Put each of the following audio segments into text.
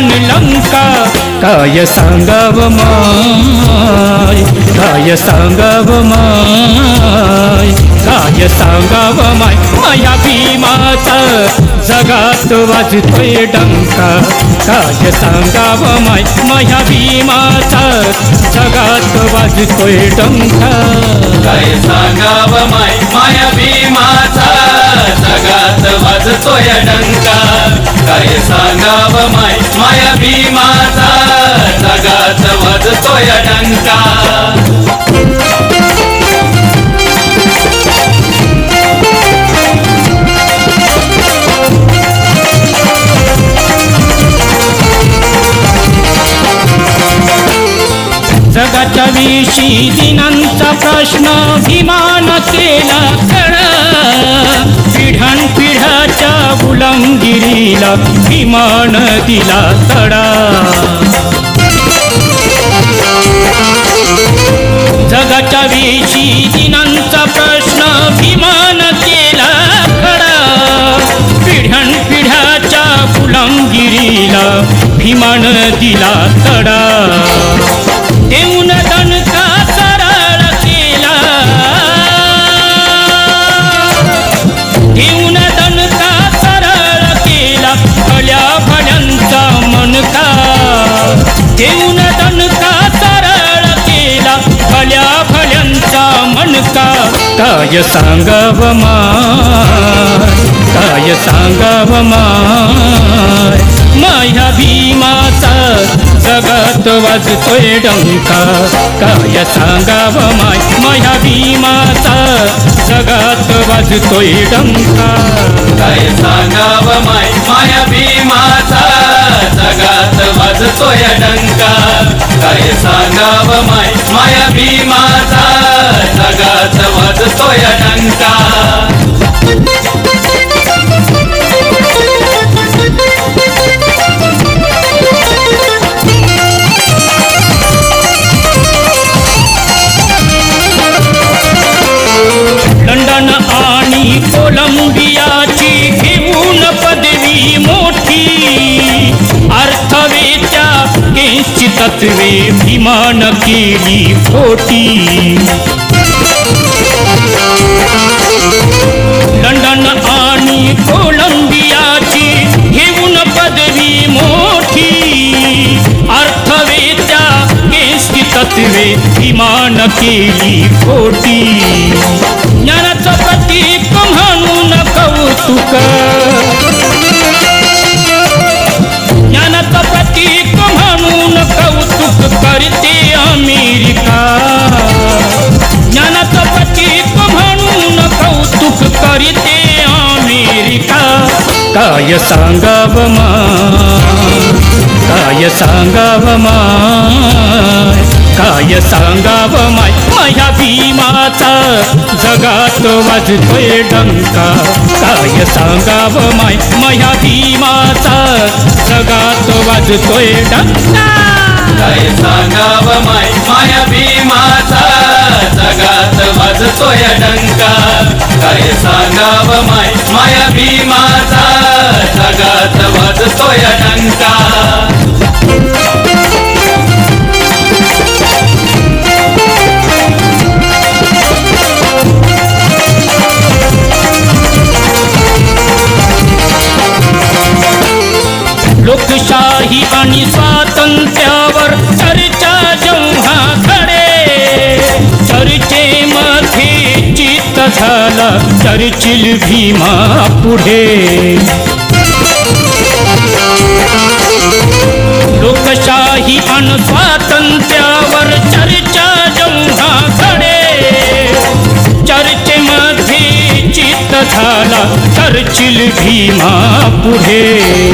डंका काय सांगाव माय? काय सांगाव माय? काय सांगाव माय? माया भीमाचा जगात वाजतोय डंका. काय सांगाव माय? माया भीमाचा जगात वाजतोय डंका. काय सांगाव माय? माया भीमाचा जगात वाजतोय डंका. काय सांगाव माय माया भीमाचा जगात वाजतोय डंका. जगाच्या विशी दिनांचा प्रश्न विमान केला खड पिढ्यान पिढ्याच्या गुलामगिरीला विमान दिला तडा. जगाच्या विशी दिनांचा प्रश्न विमान केला खडा. पिढ्यान पिढ्याच्या गुलामगिरीला भीमान दिला तडा. देऊन दणका सरळ केला. भल्या भल्यांचा मनका काय सांगाव माय? काय सांगाव माय? माया भीमाचा जगात वाजतोय डंका. काय सांगाव माय माया भीमाचा जगात वाजतोय डंका. काय सांगाव माय माया भीमाचा जगात वाजतोय डंका. काय सांगाव माय माया भीमाचा जगात वाजतोय डंका. लंडन आणि कोलंबियाची घेऊन पदवी मोठी. अर्थवेच्या केंची तत्वे विमान केली खोटी. लंडन घेऊन पदवी मोठी. अर्थवेत्या, केंची तत्वे विमान केली खोटी. काय सांगाव मा काय सांगाव माय काय सांगाव माय माया भीमाचा जगात वाजतोय डंका काय सांगाव माय माया भीमाचा जगात वाजतोय डंका काय सांगाव माय माया भीमाचा जगात वाजतोय डंका. काय सांगाव माय माया भीमाचा जगात लोकशाही आणि स्वातंत्र्यावर चर्चा जेव्हा घडे चर्चेमध्ये चित्त झाला, चर्चिल भीमा पुढे. लोकशाही आणि स्वातंत्र्यावर चर्चा जेव्हा घडे चर्चेमध्ये झाला चर्चिल भीमा पुढे.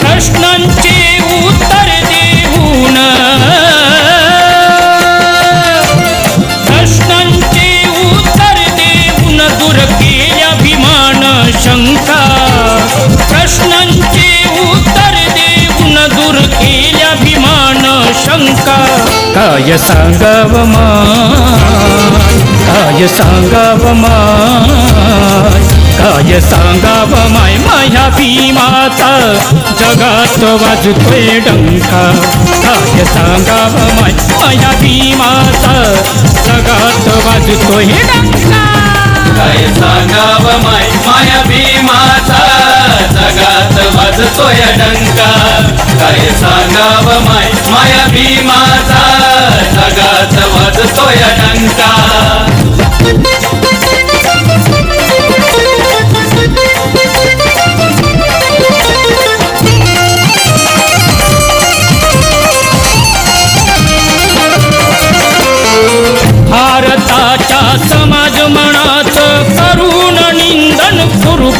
प्रश्नांचे उत्तर देऊन. प्रश्नांचे उत्तर देऊन दूर केल्या भीमान शंका. प्रश्नांचे उत्तर देऊन दूर केल्या भीमान शंका. काय सांगाव मा? काय सांगाव मा? काय सांगाव माय माझ्या भीमाचा? जगात वाजतोय डंका. काय सांगाव माय माझ्या भीमाचा? जगात वाजतोय डंका. काय सांगाव माय माया भीमाचा? जगात वाजतोय डंका. काय सांगाव माय माया भीमाचा? जगात वाजतोय डंका.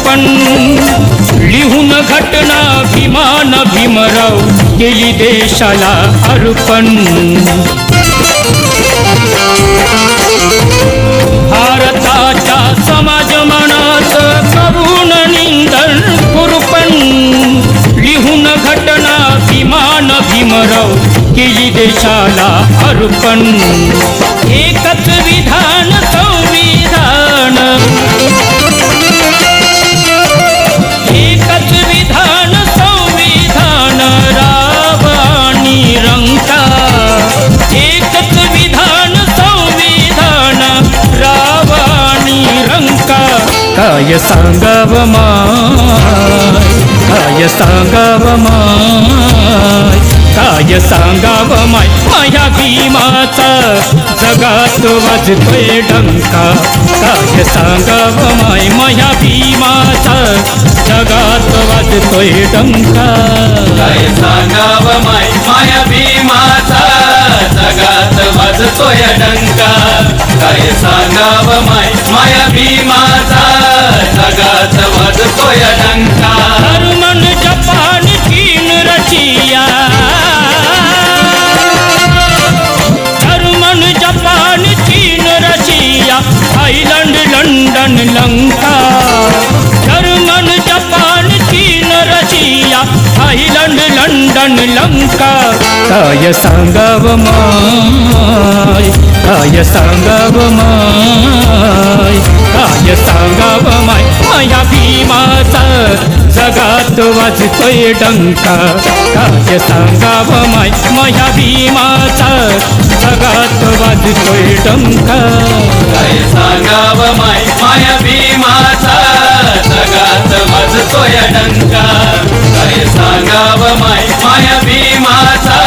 खुरपण लिहून घटना भीमान भीमराव केली देशाला अर्पण. भारताच्या समाज मनात करून निंदन खुरपण लिहून घटना भीमान भीमराव केली देशाला अर्पण. एकच विधान संविधान. काय सांगाव माय काय सांगाव माय काय सांगाव माय माझ्या भीमाचा जगात वाजतोय डंका. काय सांगाव माय माझ्या भीमाचा. जगात वाजतोय डंका. काय सांगाव माय माया भीमाचा. जगात वाजतोय डंका. काय सांगाव माय माया भीमाचा. जगात वाजतोय डंका. लंडन लंका। काय सांगाव माय काय सांगाव माय काय सांगाव माय माया भीमाचा जगात वाजतोय डंका. काय सांगाव माय माया भीमाचा जगात वाजतोय डंका. काय सांगाव माय माया भीमाचा जगात वाजतोय डंका. काय सांगाव माय माया भीमाचा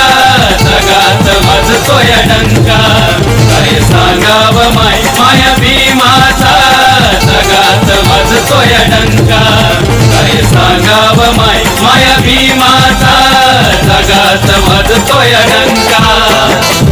जगात वाजतोय डंका. काय सांगाव माय माया भीमाचा जगात वाजतोय डंका. काय सांगाव माय माया भीमाचा जगात वाजतोय डंका.